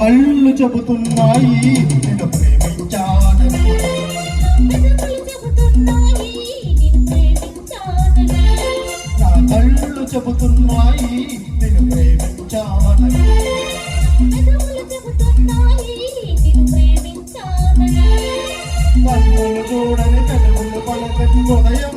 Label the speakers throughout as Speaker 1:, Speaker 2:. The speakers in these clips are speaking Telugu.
Speaker 1: కళ్ళు చెబుతున్నాయి. నేను ప్రేమించానని నా కళ్ళు చెబుతున్నాయి. నేను ప్రేమించానని
Speaker 2: పెదవులు
Speaker 1: కన్నులు చూడని పెదవులు పలకని హృదయం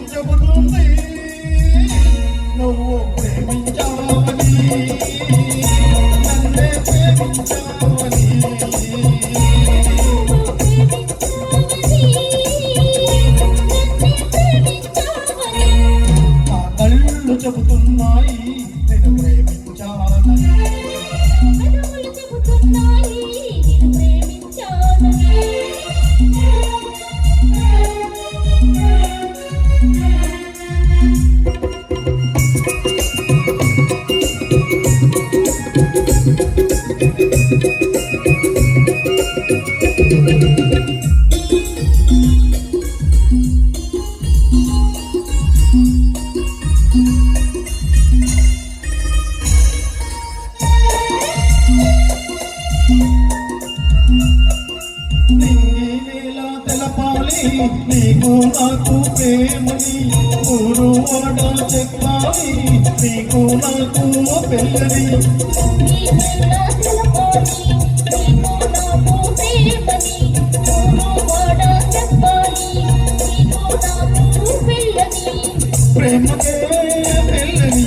Speaker 1: తెలపాలి నీకు నాకు ప్రేమని ఊరు వాడ చెప్పాలి. నీకు నాకు పెళ్ళని ప్రేమకే పెళ్ళని.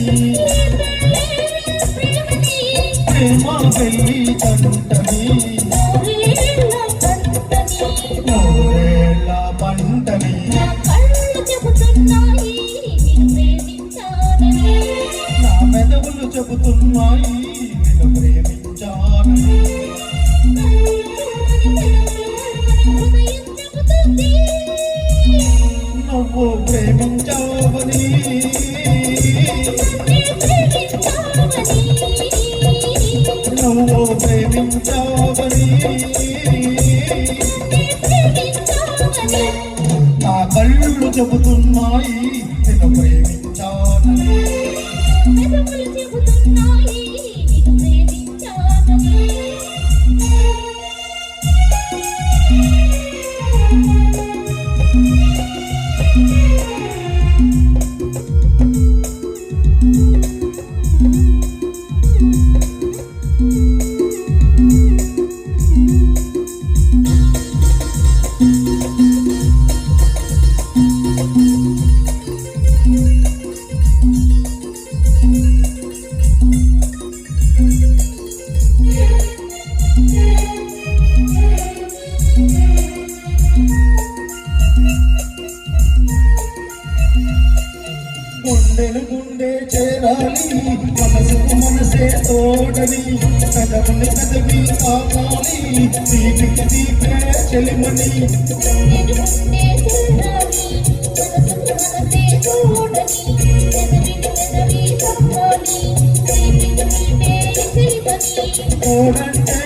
Speaker 1: ప్రేమ పెళ్ళి కంట మెదవులు చెబుతున్నాయి నేను ప్రేమించాను నువ్వు ప్రేమించావని. నువ్వు ప్రేమించావని. నా కళ్ళు చెబుతున్నాయి నేను ప్రేమించానని గుండెలు గుండె చేరాలి. మనసుకు మనసే తోడని పెదవుని పెదవి కావాలి తీపికి తీపే చెలిమని తోడంటే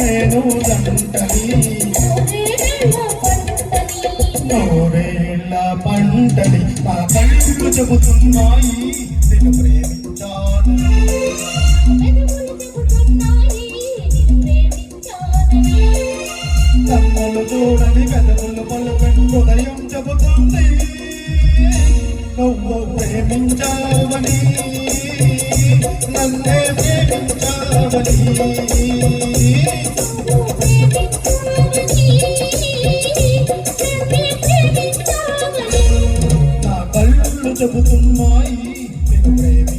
Speaker 1: నేను దంటని. ఉంటది. మా కళ్ళు చెబుతున్నాయి నిన్ను ప్రేమించాను. కన్నులు చూడని పెదవులు పలుకని హృదయం చెబుతుంది. నువ్వు ప్రేమించావని నన్నే ప్రేమించావని. చెబుతున్నాయి నేను ప్రేమి